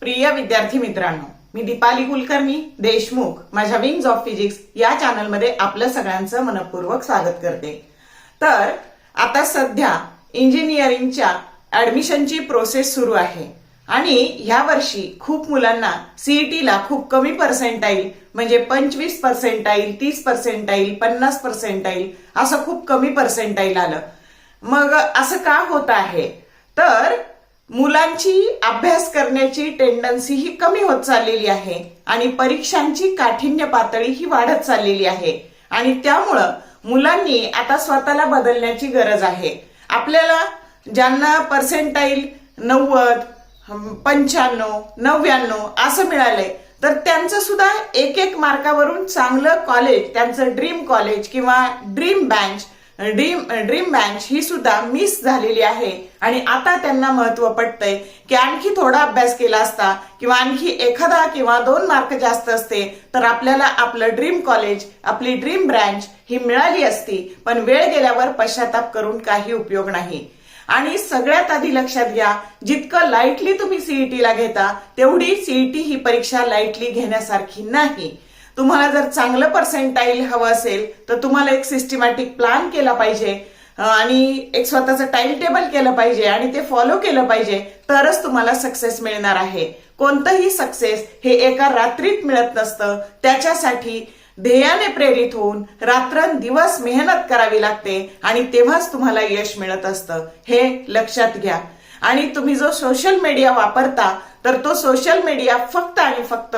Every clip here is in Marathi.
प्रिय विद्यार्थी मित्रांनो मी दीपाली कुलकर्णी देशमुख. माझ्या विंग्स ऑफ फिजिक्स या चॅनलमध्ये आपलं सगळ्यांचं मनपूर्वक स्वागत करते. तर आता सध्या इंजिनिअरिंगच्या ऍडमिशनची प्रोसेस सुरू आहे. आणि ह्या वर्षी खूप मुलांना सीईटीला खूप कमी पर्सेंटाईल म्हणजे पंचवीस पर्सेंटाईल तीस पर्सेंटाईल पन्नास पर्सेंटाईल असं खूप कमी पर्सेंटाईल आलं. मग असं का होत आहे? तर मुलांची अभ्यास करण्याची टेंडन्सी ही कमी होत चाललेली आहे आणि परीक्षांची काठिण्य पातळी ही वाढत चाललेली आहे. आणि त्यामुळं मुलांनी आता स्वतःला बदलण्याची गरज आहे. आपल्याला ज्यांना पर्सेंटाईल नव्वद पंच्याण्णव नव्याण्णव असं मिळालंय. तर त्यांचं सुद्धा एक एक मार्कावरून चांगलं कॉलेज त्यांचं ड्रीम कॉलेज किंवा dream branch dream dream branch ही सुद्धा मिस झालेली आहे. आणि आता त्यांना महत्त्व पडतंय की आणखी थोडा अभ्यास केला असता किंवा आणखी एखादा किंवा दोन मार्क जास्त असते तर आपल्याला आपलं ड्रीम कॉलेज आपली ड्रीम ब्रँच ही मिळाली असती. पण वेळ गेल्यावर पश्चाताप करून काही उपयोग नाही. आणि सगळ्यात आधी लक्षात घ्या जितकं लाईटली तुम्ही सीईटीला घेता तेवढी सीईटी ही परीक्षा लाईटली घेण्यासारखी नाही. तुम्हाला जर चांगलं पर्सेंटाईल हवं असेल तर तुम्हाला एक सिस्टमॅटिक प्लॅन केला पाहिजे आणि एक स्वतःचं टाइम टेबल केलं पाहिजे आणि ते फॉलो केलं पाहिजे तरच तुम्हाला सक्सेस मिळणार आहे. कोणतंही सक्सेस हे एका रात्रीत मिळत नसतं त्याच्यासाठी ध्येयाने प्रेरित होऊन रात्रंदिवस मेहनत करावी लागते आणि तेव्हाच तुम्हाला यश मिळत असतं. हे लक्षात घ्या. आणि तुम्ही जो सोशल मीडिया वापरता तर तो सोशल मीडिया फक्त आणि फक्त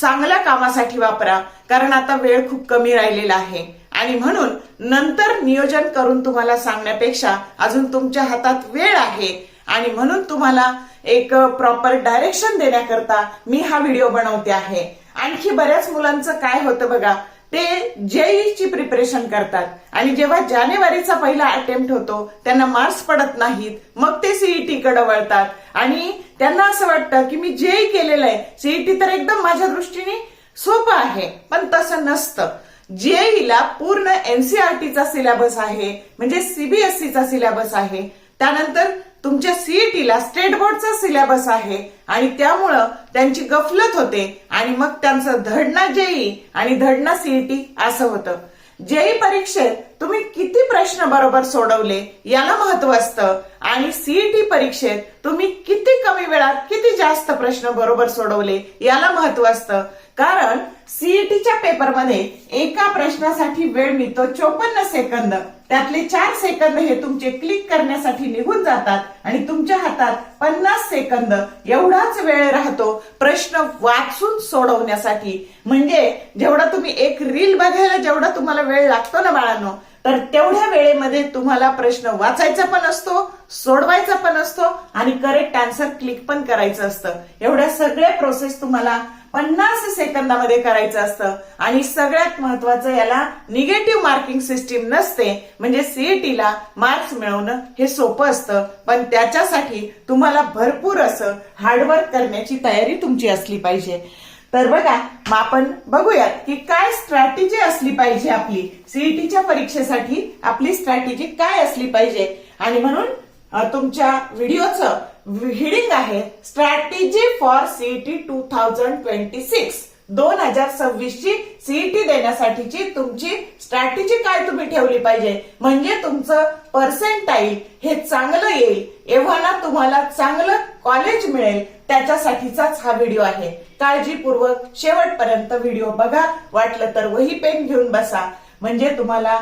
चांगल्या कामासाठी वापरा कारण आता वेळ खूप कमी राहिलेला आहे. आणि म्हणून नंतर नियोजन करून तुम्हाला सांगण्यापेक्षा अजून तुमच्या हातात वेळ आहे. आणि म्हणून तुम्हाला एक प्रॉपर डायरेक्शन देण्याकरता मी हा व्हिडिओ बनवते आहे. आणखी बऱ्याच मुलांचं काय होतं बघा ते जेईची प्रिपरेशन करतात. आणि जेव्हा जानेवारीचा पहिला अटेम्प्ट होतो त्यांना मार्क्स पडत नाहीत मग ते सीईटी कडे वळतात. आणि त्यांना असं वाटतं की मी जेई केलेलं आहे सीईटी तर एकदम माझ्या दृष्टीने सोपं आहे पण तसं नसतं. जेईला पूर्ण एनसीआरटीचा सिलेबस आहे म्हणजे सीबीएसईचा सिलेबस आहे. त्यानंतर तुमच्या सीईटीला स्टेट बोर्डचा सिलेबस आहे आणि त्यामुळं त्यांची गफलत होते आणि मग त्यांचं धडना जेई आणि धडना सीईटी असं होतं. जेई परीक्षेत तुम्ही किती प्रश्न बरोबर सोडवले याला महत्त्व असतं आणि सीईटी परीक्षेत तुम्ही किती कमी वेळात किती जास्त प्रश्न बरोबर सोडवले याला महत्त्व असतं. कारण सीईटीच्या पेपरमध्ये एका प्रश्नासाठी वेळ मिळतो चोपन्न सेकंद त्यातले चार सेकंद हे तुमचे क्लिक करण्यासाठी निघून जातात आणि तुमच्या हातात पन्नास सेकंद एवढाच वेळ राहतो प्रश्न वाचून सोडवण्यासाठी. म्हणजे जेवढा तुम्ही एक रील बघायला जेवढा तुम्हाला वेळ लागतो ना बाळांनो तर तेवढ्या वेळेमध्ये तुम्हाला प्रश्न वाचायचा पण असतो सोडवायचा पण असतो आणि करेक्ट आन्सर क्लिक पण करायचं असतं. एवढ्या सगळ्या प्रोसेस तुम्हाला पन्नास सेकंदामध्ये करायचं असतं. आणि सगळ्यात महत्वाचं याला निगेटिव्ह मार्किंग सिस्टीम नसते. म्हणजे सीईटीला मार्क्स मिळवणं हे सोपं असतं. पण त्याच्यासाठी तुम्हाला भरपूर असं हार्डवर्क करण्याची तयारी तुमची असली पाहिजे. तर बघा मग आपण बघूयात की काय स्ट्रॅटेजी असली पाहिजे आपली. सीईटीच्या परीक्षेसाठी आपली स्ट्रॅटेजी काय असली पाहिजे? आणि म्हणून तुमच्या व्हिडिओचं हिडिंग आहे strategy for CET two thousand twenty six दोन हजार सव्वीस ची सीईटी देण्यासाठीची तुमची स्ट्रॅटेजी काय तुम्ही ठेवली पाहिजे? म्हणजे तुमचं पर्सेंटाईल हे चांगलं येईल. एव्हा तुम्हाला चांगलं कॉलेज मिळेल. त्याच्यासाठीचाच हा व्हिडिओ आहे. काळजीपूर्वक शेवटपर्यंत व्हिडिओ बघा. वाटलं तर वही पेन घेऊन बसा. म्हणजे तुम्हाला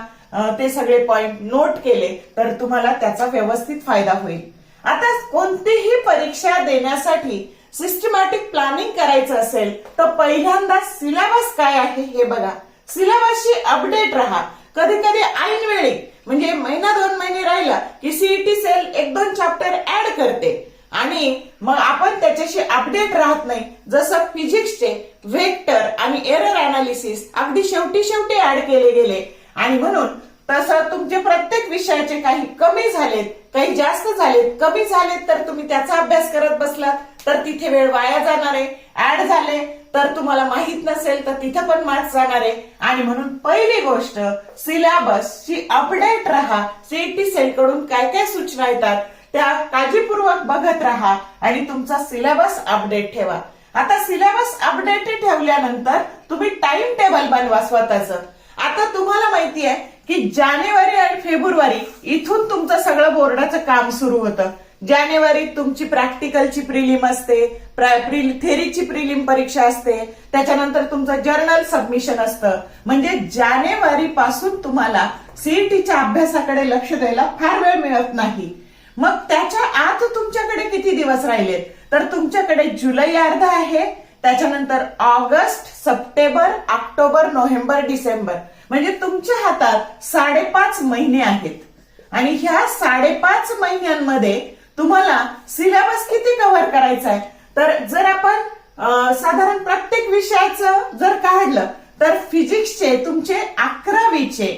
ते सगळे पॉइंट नोट केले तर तुम्हाला त्याचा व्यवस्थित फायदा होईल. आता कोणतीही परीक्षा देण्यासाठी सिस्टमॅटिक प्लॅनिंग करायचं असेल तर पहिल्यांदा सिलेबस काय आहे हे बघा. सिलेबसची अपडेट राहा. कधी कधी ऐनवेळी म्हणजे महिना दोन महिने राहिला की सीईटी सेल एक दोन चॅप्टर ऍड करते. आणि मग आपण त्याच्याशी अपडेट राहत नाही. जसं फिजिक्सचे व्हेक्टर आणि एरर अनालिसिस अगदी शेवटी शेवटी ऍड केले गेले. आणि म्हणून तसं तुमचे प्रत्येक विषयाचे काही कमी झालेत काही जास्त झालेत कमी झालेत तर तुम्ही त्याचा अभ्यास करत बसलात. तर तिथे वेळ वाया जाणार आहे. ऍड झाले तर तुम्हाला माहीत नसेल तर तिथं पण मार्क्स जाणार आहे. आणि म्हणून पहिली गोष्ट सिलेबसची अपडेट राहा. सीईटी सेल कडून काय काय सूचना येतात त्या काळजीपूर्वक बघत राहा आणि तुमचा सिलेबस अपडेट ठेवा. आता सिलेबस अपडेट ठेवल्यानंतर तुम्ही टाइम टेबल बनवा स्वतःचं. आता तुम्हाला माहिती आहे की जानेवारी आणि फेब्रुवारी इथून तुमचं सगळं बोर्डाचं काम सुरू होतं. जानेवारीत तुमची प्रॅक्टिकलची प्रिलिम असते थेरीची प्रिलिम परीक्षा असते त्याच्यानंतर तुमचं जर्नल सबमिशन असतं. म्हणजे जानेवारी पासून तुम्हाला सीईटीच्या अभ्यासाकडे लक्ष द्यायला फार वेळ मिळत नाही. मग त्याच्या आत तुमच्याकडे किती दिवस राहिलेत? तर तुमच्याकडे जुलै अर्धा आहे त्याच्यानंतर August September October November December. म्हणजे तुमच्या हातात साडेपाच महिने आहेत. आणि ह्या साडेपाच महिन्यांमध्ये तुम्हाला सिलेबस किती कव्हर करायचा आहे तर जर आपण साधारण प्रत्येक विषयाचं जर काढलं तर फिजिक्सचे तुमचे अकरावीचे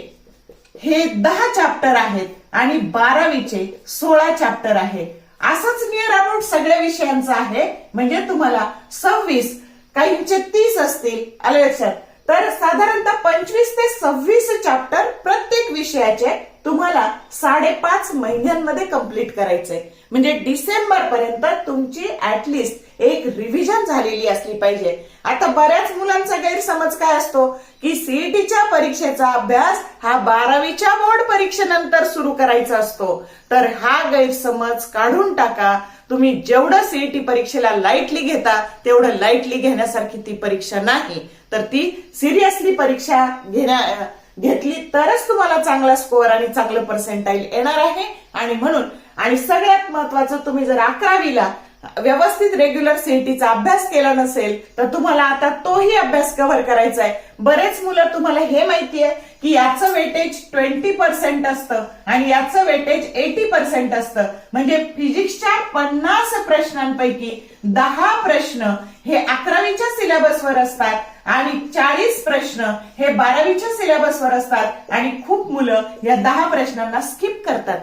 हे दहा चॅप्टर आहेत आणि बारावीचे सोळा चॅप्टर आहे. असंच नियर अबाउट सगळ्या विषयांचं आहे. म्हणजे तुम्हाला सव्वीस काहींचे तीस असतील. आले लक्षात? तर साधारणतः पंचवीस ते सव्वीस चॅप्टर प्रत्येक विषयाचे तुम्हाला साडेपाच महिन्यांमध्ये कंप्लीट करायचंय. म्हणजे डिसेंबर पर्यंत तुमची ऍटलिस्ट एक रिव्हिजन झालेली असली पाहिजे. आता बऱ्याच मुलांचा गैरसमज काय असतो? की सीईटीच्या परीक्षेचा अभ्यास हा बारावीच्या बोर्ड परीक्षेनंतर सुरू करायचा असतो. तर हा गैरसमज काढून टाका. तुम्ही जेवढं सीईटी परीक्षेला लाईटली घेता तेवढं लाईटली घेण्यासारखी ती परीक्षा नाही. तर ती सिरियसली परीक्षा घेण्या घेतली तरच तुम्हाला चांगला स्कोअर आणि चांगलं पर्सेंटाईल येणार आहे. आणि म्हणून आणि सगळ्यात महत्वाचं तुम्ही जर अकरावीला व्यवस्थित रेग्युलर सीईटीचा अभ्यास केला नसेल तर तुम्हाला आता तोही अभ्यास कव्हर करायचा आहे. बरेच मुलं तुम्हाला हे माहिती आहे की याचं वेटेज ट्वेंटी पर्सेंट असतं आणि याचं वेटेज एटी पर्सेंट असतं. म्हणजे फिजिक्सच्या पन्नास प्रश्नांपैकी दहा प्रश्न हे अकरावीच्या सिलेबसवर असतात. आणि चाळीस प्रश्न हे बारावीच्या सिलेबसवर असतात आणि खूप मुलं या दहा प्रश्नांना स्किप करतात.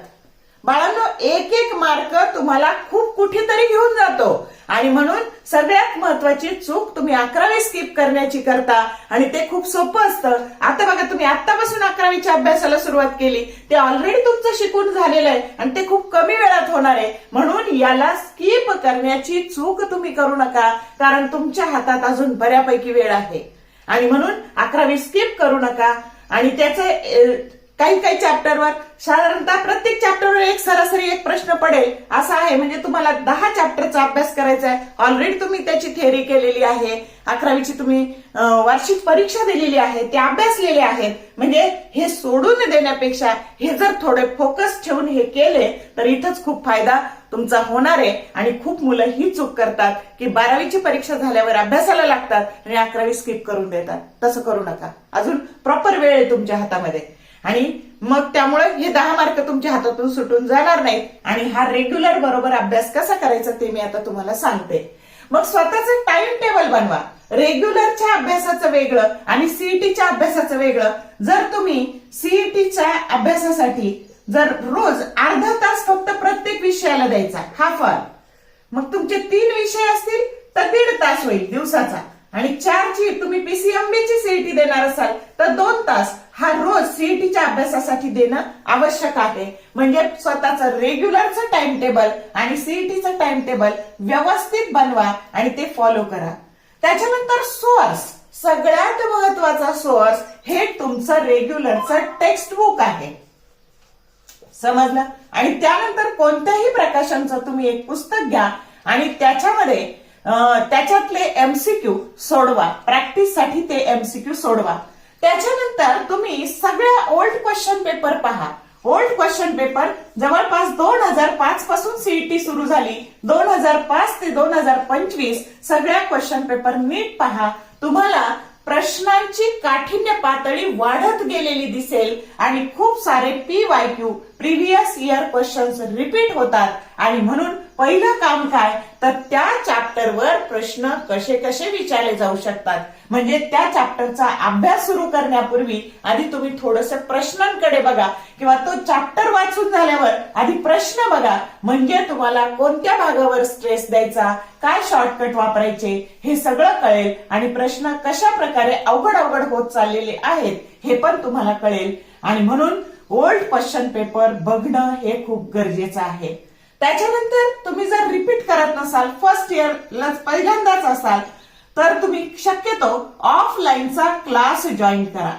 बाळांनो एक एक मार्क तुम्हाला खूप कुठेतरी घेऊन जातो. आणि म्हणून सगळ्यात महत्वाची चूक तुम्ही अकरावी स्किप करण्याची करता. आणि ते खूप सोपं असतं. आता बघा तुम्ही आतापासून अकरावीच्या अभ्यासाला सुरुवात केली. ते ऑलरेडी तुमचं शिकून झालेलं आहे. आणि ते खूप कमी वेळात होणार आहे. म्हणून याला स्किप करण्याची चूक तुम्ही करू नका. कारण तुमच्या हातात अजून बऱ्यापैकी वेळ आहे. आणि म्हणून अकरावी स्किप करू नका. आणि त्याचे काही काही चॅप्टरवर साधारणतः प्रत्येक चॅप्टरवर एक सरासरी एक प्रश्न पडेल. असा आहे. म्हणजे तुम्हाला दहा चॅप्टरचा अभ्यास करायचा आहे. ऑलरेडी तुम्ही त्याची थिअरी केलेली आहे. अकरावीची तुम्ही वार्षिक परीक्षा दिलेली आहे. ते अभ्यासलेले आहेत. म्हणजे हे सोडून देण्यापेक्षा हे जर थोडे फोकस ठेवून हे केले तर इथंच खूप फायदा तुमचा होणार आहे. आणि खूप मुलं ही चूक करतात की बारावीची परीक्षा झाल्यावर अभ्यासाला लागतात आणि अकरावी स्किप करून देतात. तसं करू नका. अजून प्रॉपर वेळ आहे तुमच्या हातामध्ये. आणि मग त्यामुळे हे दहा मार्क तुमच्या हातातून सुटून जाणार नाहीत. आणि हा रेग्युलर बरोबर अभ्यास कसा करायचा ते मी आता तुम्हाला सांगते. मग स्वतःचं टाइम टेबल बनवा. रेग्युलरच्या अभ्यासाचं वेगळं आणि सीईटीच्या अभ्यासाचं वेगळं. जर तुम्ही सीईटीच्या अभ्यासासाठी जर रोज अर्धा तास फक्त प्रत्येक विषयाला द्यायचा हा आवर मग तुमचे तीन विषय असतील तर दीड तास होईल दिवसाचा. आणि चारची तुम्ही पीसीएमबी ची सीईटी देणार असाल तर दोन तास हा रोज सीईटीच्या अभ्यासासाठी देणं आवश्यक आहे. म्हणजे स्वतःचं रेग्युलरचं टाइम टेबल आणि सीईटीचं टाइम टेबल व्यवस्थित बनवा आणि ते फॉलो करा. त्याच्यानंतर सोर्स सगळ्यात महत्त्वाचा सोर्स हे तुमचं रेग्युलरचं टेक्स्ट बुक आहे. समजलं? आणि त्यानंतर कोणत्याही प्रकाशनचं तुम्ही एक पुस्तक घ्या आणि त्याच्यामध्ये त्याच्यातले एमसीक्यू सोडवा. प्रॅक्टिससाठी ते एमसीक्यू सोडवा. त्याच्यानंतर तुम्ही सगळ्या ओल्ड क्वेश्चन पेपर पहा. ओल्ड क्वेश्चन पेपर जवळपास दोन हजार पाच पासून सीईटी सुरू झाली. दोन हजार पाच ते दोन हजार पंचवीस सगळ्या क्वेश्चन पेपर नीट पहा. तुम्हाला प्रश्नांची काठिण्य पातळी वाढत गेलेली दिसेल आणि खूप सारे P Y Q previous year questions repeat होतात. आणि म्हणून पहिलं काम काय? तर त्या चॅप्टरवर प्रश्न कसे कसे विचारले जाऊ शकतात. म्हणजे त्या चॅप्टरचा अभ्यास सुरू करण्यापूर्वी आधी तुम्ही थोडस प्रश्नांकडे बघा. किंवा तो चॅप्टर वाचून झाल्यावर आधी प्रश्न बघा. म्हणजे तुम्हाला कोणत्या भागावर स्ट्रेस द्यायचा? काय शॉर्टकट वापरायचे? हे सगळं कळेल. आणि प्रश्न कशा प्रकारे अवघड अवघड होत चाललेले आहेत हे पण तुम्हाला कळेल. आणि म्हणून ओल्ड क्वेश्चन पेपर बघणं हे खूप गरजेचं आहे. त्याच्यानंतर तुम्ही जर रिपीट करत नसाल फर्स्ट इयरला पहिल्यांदाच असाल तर तुम्ही शक्यतो ऑफलाईनचा क्लास जॉईन करा.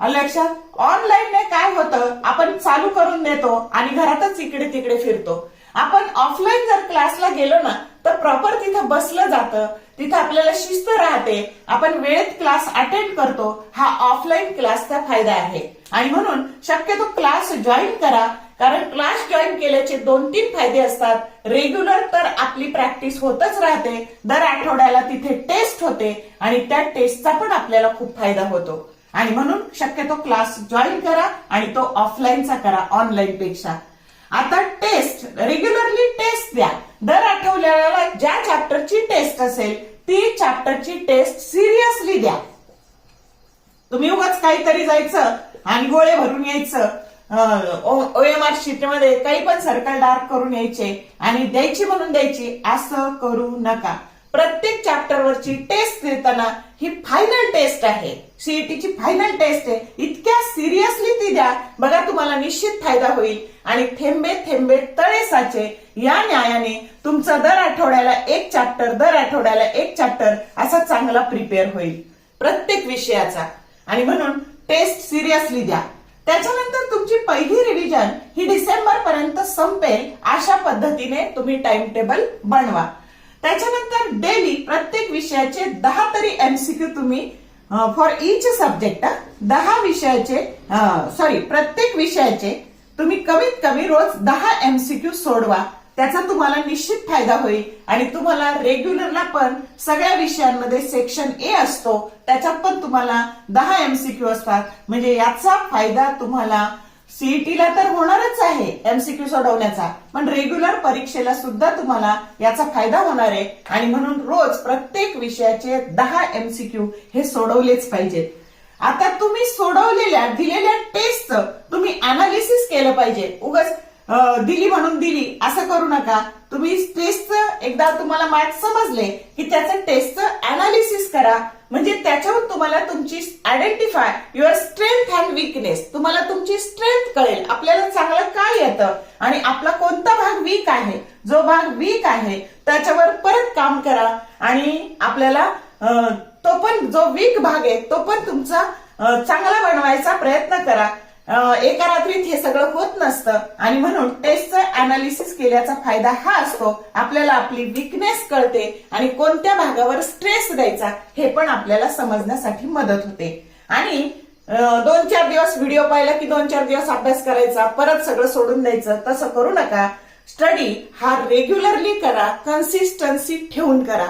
लक्षात ऑनलाईनने काय होतं? आपण चालू करून देतो आणि घरातच इकडे तिकडे फिरतो. आपण ऑफलाईन जर क्लासला गेलो ना तर प्रॉपर तिथं बसलं जातं. तिथं आपल्याला शिस्त राहते. आपण वेळेत क्लास अटेंड करतो. हा ऑफलाईन क्लासचा फायदा आहे. आणि म्हणून शक्यतो क्लास जॉईन करा. कारण क्लास जॉईन केल्याचे दोन तीन फायदे असतात. रेग्युलर तर आपली प्रॅक्टिस होतच राहते. दर आठवड्याला तिथे टेस्ट होते आणि त्या टेस्टचा पण आपल्याला खूप फायदा होतो. आणि म्हणून शक्यतो क्लास जॉईन करा आणि तो ऑफलाईनचा करा ऑनलाईन पेक्षा. आता टेस्ट रेग्युलरली टेस्ट द्या. दर आठवड्याला ज्या चॅप्टरची टेस्ट असेल ती चॅप्टरची टेस्ट सिरियसली द्या. तुम्ही उगाच काहीतरी जायचं आणि गोळे भरून यायचं. ओएमआर शीटमध्ये काही पण सर्कल डार्क करून यायचे आणि द्यायची म्हणून द्यायची असं करू नका. प्रत्येक चॅप्टरवरची टेस्ट देताना ही फायनल टेस्ट आहे. सीईटीची फायनल टेस्ट आहे. इतक्या सिरियसली ती द्या. बघा तुम्हाला निश्चित फायदा होईल. आणि थेंबे थेंबे तळे साचे. या न्यायाने तुमचं दर आठवड्याला एक चॅप्टर दर आठवड्याला एक चॅप्टर असा चांगला प्रिपेअर होईल. प्रत्येक विषयाचा. आणि म्हणून टेस्ट सिरियसली द्या. त्याच्यानंतर तुमची पहिली रिव्हिजन ही डिसेंबर पर्यंत संपेल अशा पद्धतीने तुम्ही टाइम टेबल बनवा. त्याच्यानंतर डेली प्रत्येक विषयाचे दहा तरी एमसीक्यू तुम्ही फॉर इच सब्जेक्ट दहा विषयाचे सॉरी प्रत्येक विषयाचे तुम्ही कमीत कमी रोज दहा एमसीक्यू सोडवा. त्याचा तुम्हाला निश्चित फायदा होईल. आणि तुम्हाला रेग्युलरला पण सगळ्या विषयांमध्ये सेक्शन ए असतो त्याच्यात पण तुम्हाला दहा एमसीक्यू असतात. म्हणजे याचा फायदा तुम्हाला सीईटीला तर होणारच आहे एमसीक्यू सोडवण्याचा. पण रेग्युलर परीक्षेला सुद्धा तुम्हाला याचा फायदा होणार आहे. आणि म्हणून रोज प्रत्येक विषयाचे दहा एमसीक्यू हे सोडवलेच पाहिजेत. आता तुम्ही सोडवलेल्या दिलेल्या टेस्टचं तुम्ही अनालिसिस केलं पाहिजे. उगाच दिली म्हणून दिली. असं करू नका. तुम्ही टेस्टचं एकदा तुम्हाला मार्क समजले की त्याचं टेस्टचं अनालिसिस करा. म्हणजे त्याच्यावर तुम्हाला तुमची identify your strength and weakness तुम्हाला तुमची स्ट्रेंथ कळेल. आपल्याला चांगलं काय येतं? आणि आपला कोणता भाग वीक आहे? जो भाग वीक आहे त्याच्यावर परत काम करा. आणि आपल्याला तो पण जो वीक भाग आहे तो पण तुमचा चांगला बनवायचा प्रयत्न करा. एका रात्रीत हे सगळं होत नसतं. आणि म्हणून टेस्टचं अनालिसिस केल्याचा फायदा हा असतो. आपल्याला आपली विकनेस कळते आणि कोणत्या भागावर स्ट्रेस द्यायचा हे पण आपल्याला समजण्यासाठी मदत होते. आणि दोन चार दिवस व्हिडिओ पाहिला की दोन चार दिवस अभ्यास करायचा परत सगळं सोडून द्यायचं तसं करू नका. स्टडी हा रेग्युलरली करा कन्सिस्टन्सी ठेवून करा.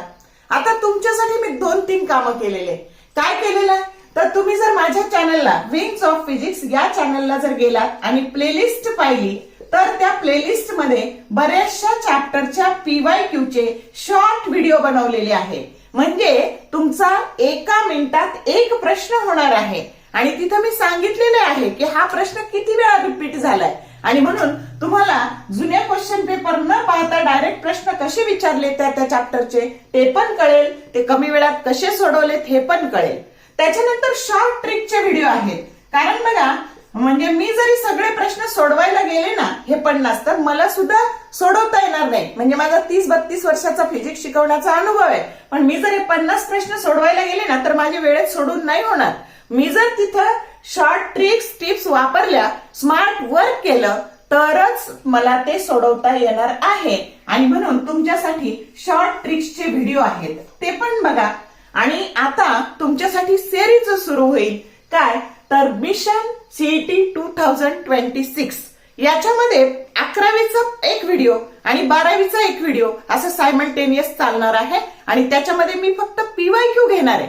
आता तुमच्यासाठी मी दोन तीन कामं केलेले. काय केलेलं? तर तुम्ही जर माझ्या चॅनलला विंग्स ऑफ फिजिक्स या चॅनलला जर गेलात आणि प्लेलिस्ट पाहिली तर त्या प्लेलिस्टमध्ये बऱ्याचशा चॅप्टरच्या पीवाय क्यूचे शॉर्ट व्हिडिओ बनवलेले आहे. म्हणजे तुमचा एका मिनिटात एक प्रश्न होणार आहे. आणि तिथं मी सांगितलेले आहे की हा प्रश्न किती वेळा रिपीट झालाय. आणि म्हणून तुम्हाला जुन्या क्वेश्चन पेपर न पाहता डायरेक्ट प्रश्न कसे विचारले त्या त्या चॅप्टरचे ते पण कळेल. ते कमी वेळात कसे सोडवलेत हे पण कळेल. त्याच्यानंतर शॉर्ट ट्रिकचे व्हिडिओ आहेत. कारण बघा म्हणजे मी जरी सगळे प्रश्न सोडवायला गेले ना हे पन्नास तर मला सुद्धा सोडवता येणार नाही. म्हणजे माझा तीस बत्तीस वर्षाचा फिजिक्स शिकवण्याचा अनुभव आहे. पण मी जर हे पन्नास प्रश्न सोडवायला गेले ना तर माझे वेळेत सोडून नाही होणार. मी जर तिथं शॉर्ट ट्रिक्स टिप्स वापरल्या स्मार्ट वर्क केलं तरच मला ते सोडवता येणार आहे. आणि म्हणून तुमच्यासाठी शॉर्ट ट्रिक्सचे व्हिडिओ आहेत. ते पण बघा आणि आता तुमच्यासाठी सेरीज सुरू होईल काय? तर mission CET two thousand twenty six याच्यामध्ये अकरावीचा एक व्हिडिओ आणि बारावीचा एक व्हिडिओ असं सायमल्टेनियस चालणार आहे. आणि त्याच्यामध्ये मी फक्त पीवाय क्यू घेणार आहे.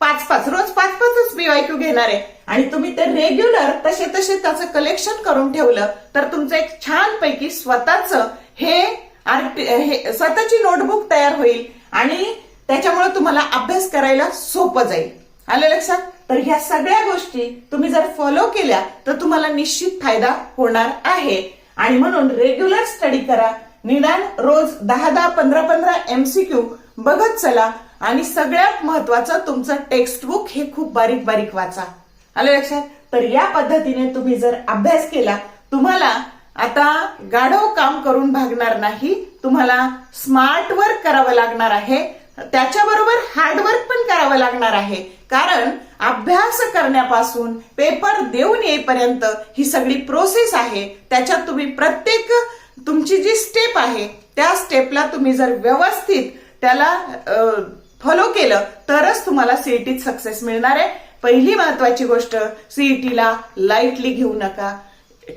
पाच पाच रोज पाच पाचच पीवायक्यू घेणार आहे. आणि तुम्ही ते रेग्युलर तसे तसे त्याचं कलेक्शन करून ठेवलं तर तुमचं एक छान पैकी स्वतःच हे हे स्वतःची नोटबुक तयार होईल. आणि त्याच्यामुळे तुम्हाला अभ्यास करायला सोपं जाईल. आलं लक्षात? तर ह्या सगळ्या गोष्टी तुम्ही जर फॉलो केल्या तर तुम्हाला निश्चित फायदा होणार आहे. आणि म्हणून रेग्युलर स्टडी करा. निदान रोज दहा दहा पंधरा पंधरा एमसीक्यू बघत चला आणि सगळ्यात महत्वाचं तुमचं टेक्स्टबुक हे खूप बारीक बारीक वाचा. आलं लक्षात? तर या पद्धतीने तुम्ही जर अभ्यास केला तुम्हाला आता गाढव काम करून भागणार नाही. तुम्हाला स्मार्ट वर्क करावं लागणार आहे. त्याच्याबरोबर हार्डवर्क पण करावं लागणार आहे. कारण अभ्यास करण्यापासून पेपर देऊन येईपर्यंत ही सगळी प्रोसेस आहे. त्याच्यात तुम्ही प्रत्येक तुमची जी स्टेप आहे त्या स्टेपला तुम्ही जर व्यवस्थित त्याला फॉलो केलं तरच तुम्हाला सीईटीत सक्सेस मिळणार आहे. पहिली महत्वाची गोष्ट सीईटीला लाईटली घेऊ नका.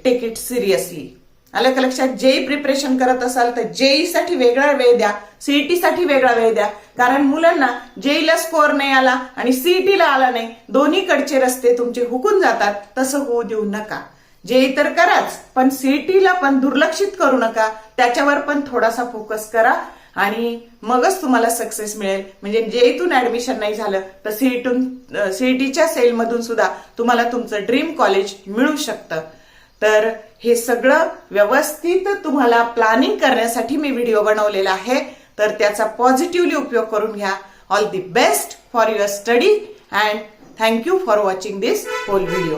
टेक इट सिरियसली आलं का लक्षात? जेई प्रिपरेशन करत असाल तर जेई साठी वेगळा वेळ द्या सीईटी साठी वेगळा वेळ द्या. कारण मुलांना जेईला स्कोअर नाही आला आणि सीईटीला आला नाही दोन्हीकडचे रस्ते तुमचे हुकून जातात. तसं होऊ देऊ नका. जेई तर कराच पण सीईटीला पण दुर्लक्षित करू नका. त्याच्यावर पण थोडासा फोकस करा आणि मगच तुम्हाला सक्सेस मिळेल. म्हणजे जेईतून ऍडमिशन नाही झालं तर सीईटून सीईटीच्या सेलमधून सुद्धा तुम्हाला तुमचं ड्रीम कॉलेज मिळू शकतं. तर हे सगळं व्यवस्थित तुम्हाला प्लॅनिंग करण्यासाठी मी व्हिडिओ बनवलेला आहे. तर त्याचा पॉझिटिव्हली उपयोग करून घ्या. All the best for your study and thank you for watching this whole video